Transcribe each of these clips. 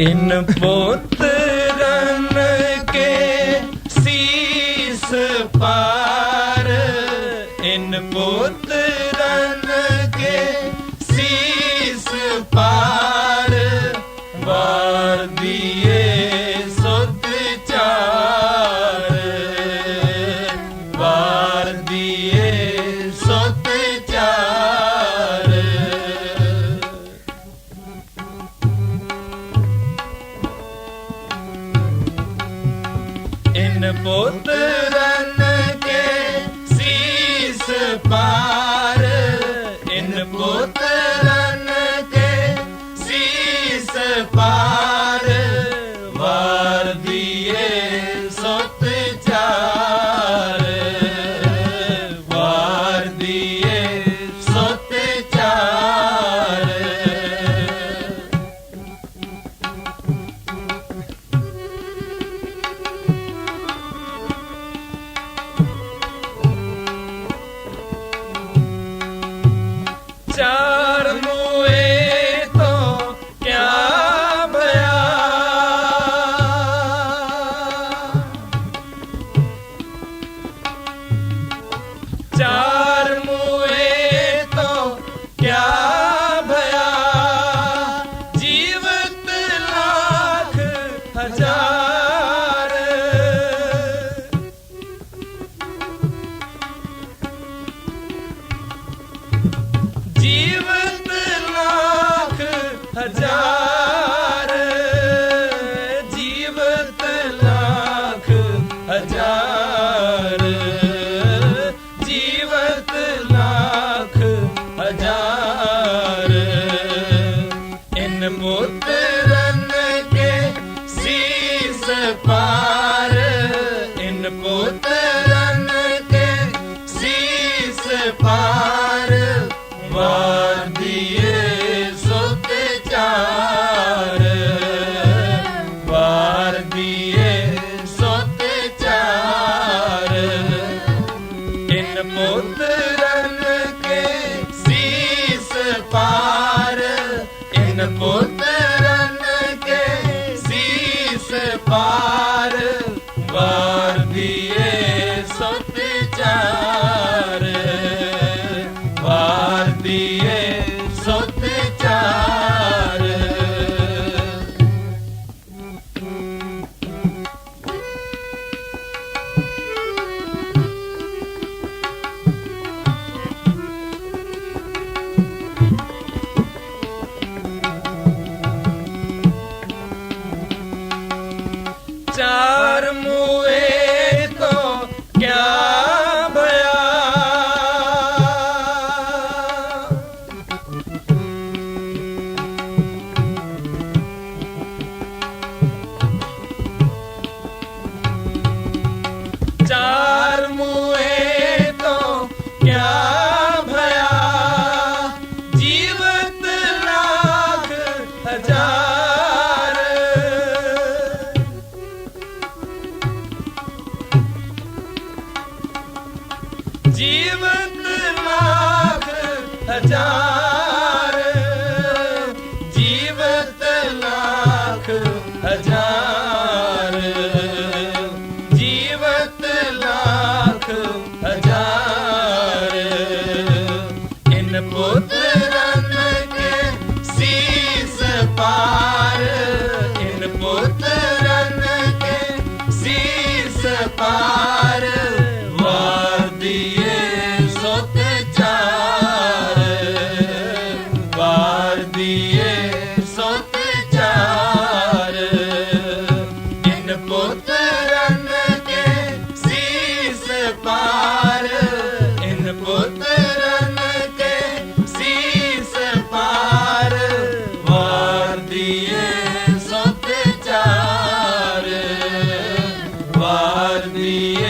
ਇਨ ਪੁੱਤਰਨ ਕੇ ਸੀਸ ਪਾਰ। ਇਨ ਪੁੱਤਰਨ ਕੇ ਸੀਸ ਪਾਰ। ਵਾਰ ਦੀ उतरन के शीस पा Sharni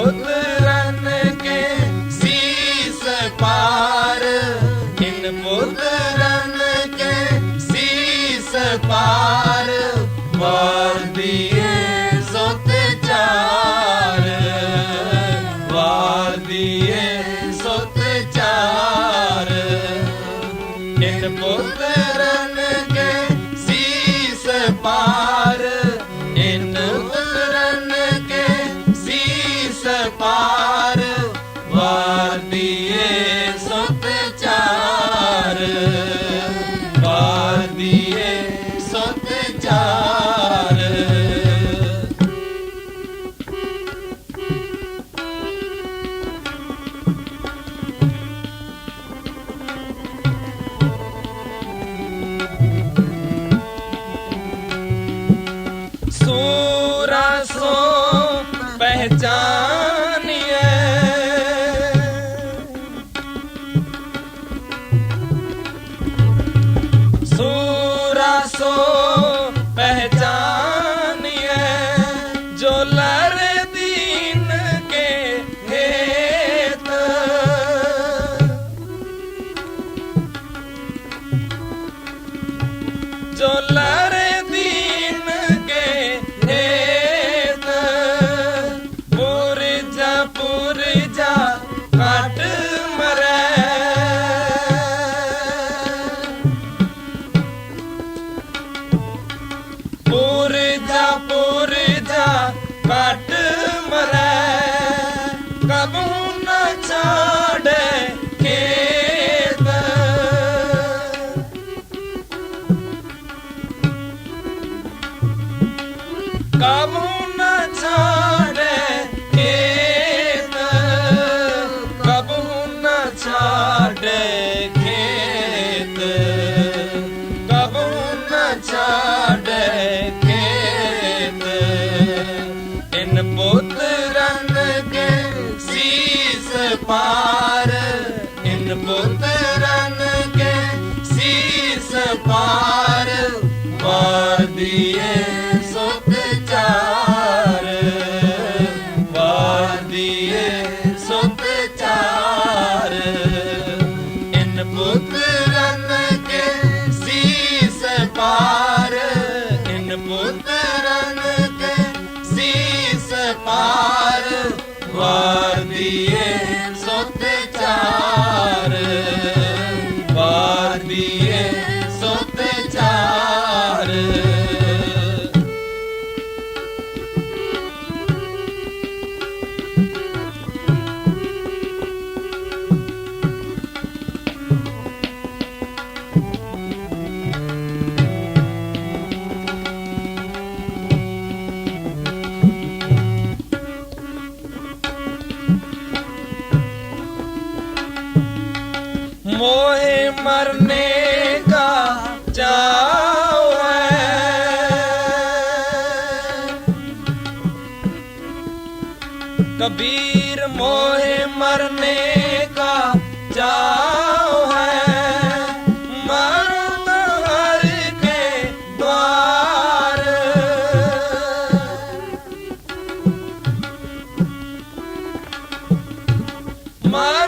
ਪੁੱਤਰਨ ਕੇ ਸੀਸ ਪਾਰ ਇਨ ਪੁੱਤਰਨ ਕੇ ਸੀਸ ਪਾਰ ਵਾਰ ਦੀਏ ਸੋਤ ਚਾਰ ਵਾਰ ਦੀਏ ਸੋਤ ਚਾਰ ਇਨ ਪੁੱਤਰਨ ਕੇ ਸੀਸ ਪਾਰ দিয়ে मरने का जाओ है कबीर मोहे मरने का जाओ है मरत हर के द्वार मर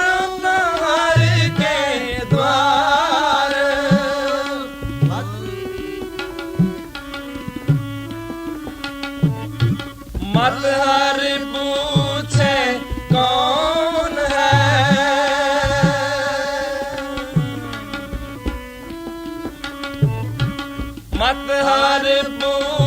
ਮਤ ਹਰ ਤੂੰ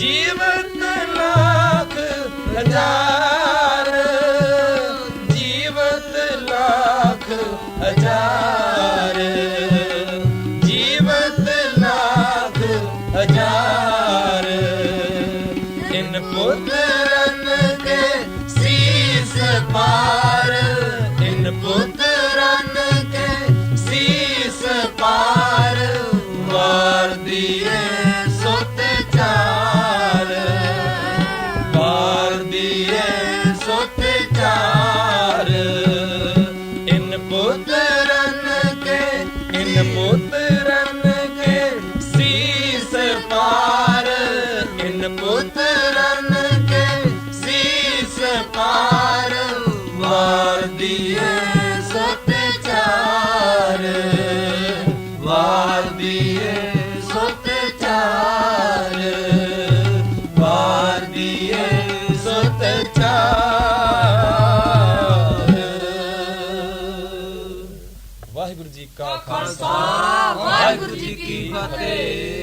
ਜੀਵਨ ਲਾਖ ਰਜਾ ਵਾਦੀਏ ਸਤਚਾਰ। ਵਾਦੀਏ ਸਤਚਾਰ। ਵਾਦੀਏ ਸਤਚਾਰ। ਵਾਹਿਗੁਰੂ ਜੀ ਕਾ ਖਾਲਸਾ ਵਾਹਿਗੁਰੂ ਜੀ ਕੀ ਫਤਿਹ।